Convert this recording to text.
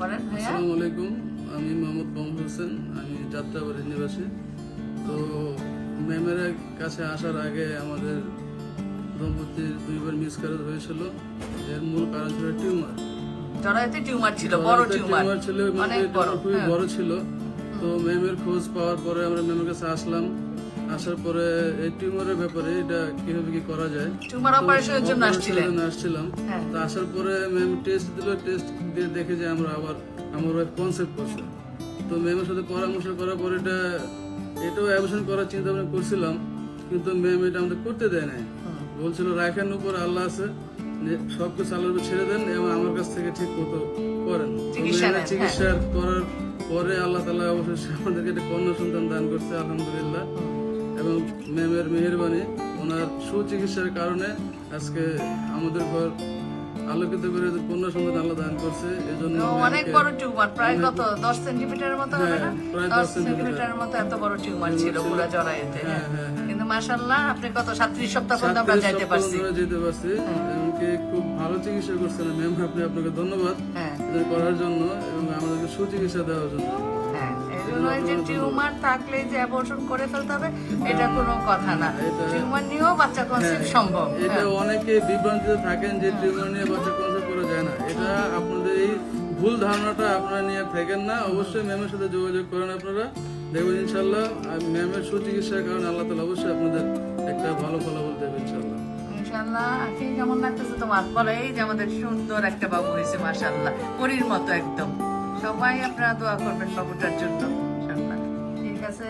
ভাইয়া? আসসালামু আলাইকুম আমি মোহাম্মদ বমর হোসেন আমি যাত্রাবাড়ির নিবাসী। তো ম্যামের কাছে আসার আগে আমাদের দম্পতির দুইবার মিসক্যারেজ হয়েছিল। এর মূল কারণ ছিল টিউমার। জরায়ুতে টিউমার ছিল বড় টিউমার। ছিল অনেক বড় খুবই হ্যাঁ। বড় ছিল। তো ম্যামের খোঁজ পাওয়ার পরে আমরা ম্যামের কাছে আসলাম। আসার পরে এই টিউমারের ব্যাপারে এটা কীভাবে কি করা যায়? টিউমার অপারেশনের জন্য আসছিলেন? আসছিলাম। হ্যাঁ। তো আসার পরে ম্যাম টেস্ট দিল টেস্ট দিয়ে দেখে যে আমরা আবার আমার ওয়াইফ কনসেপ্ট করছে। তো ম্যামের সাথে পরামর্শ করার পরে এটা এটাও অ্যাবশন করার চিন্তা ভাবনা করছিলাম কিন্তু ম্যাম এটা আমাদের করতে দেয় নাই। বলছিল রাখেন উপর আল্লাহ আছে সব কিছু আল্লাহর উপর ছেড়ে দেন এবং আমার কাছ থেকে ঠিক মতো করেন। হ্যাঁ। চিকিৎসা করার পরে আল্লাহ তালা অবশ্যই আমাদেরকে একটা কন্যা সন্তান দান করছে আলহামদুলিল্লাহ। এবং ম্যামের মেহরবানি ওনার সুচিকিৎসার কারণে আজকে আমাদের ঘর আলোকিত করে কন্যা সন্তান আল্লাহ দান করছে। এজন্য অনেক বড় টিউমার প্রায় কত? দশ সেন্টিমিটারের মতো হবে না? হ্যাঁ, প্রায় দশ 10 সেন্টিমিটার। সেন্টিমিটারের মতো এত বড় টিউমার ছিল পুরো জরায়ুতে। হ্যাঁ, হ্যাঁ। কিন্তু মাশাল্লাহ আপনি কত? সাতত্রিশ সপ্তাহ পর্যন্ত আমরা যাইতে পারছি। যেতে পারছি। এমনকি খুব ভালো চিকিৎসা করছেন। ম্যাম আপনি আপনাকে ধন্যবাদ করার জন্য এবং আমাদেরকে সুচিকিৎসা দেওয়ার জন্য। হ্যাঁ। এই যে টিউমার থাকলে যে অ্যাবর্শন করে ফেলতে হবে এটা কোনো কথা না। টিউমার নিয়েও বাচ্চা কনসেপ্ট সম্ভব এটা হ্যাঁ। অনেকে বিভ্রান্তিতে থাকেন যে টিউমার নিয়ে বাচ্চা কনসেপ্ট করা যায় না। এটা আপনাদের এই ভুল ধারণাটা আপনারা নিয়ে থাকেন না। অবশ্যই ম্যামের সাথে যোগাযোগ করেন আপনারা। দেখবেন ইনশাল্লাহ ম্যামের সুচিকিৎসার কারণে আল্লাহ তালা অবশ্যই আপনাদের একটা ভালো ফলাফল দেবে ইনশাল্লাহ ইনশাল্লাহ কেমন লাগতেছে তোমার? বলো এই যে আমাদের সুন্দর একটা বাবু হয়েছে মাশাল্লাহ পরীর মতো একদম। সবাই আপনারা দোয়া করবেন বাবুটার জন্য। ঠিক আছে?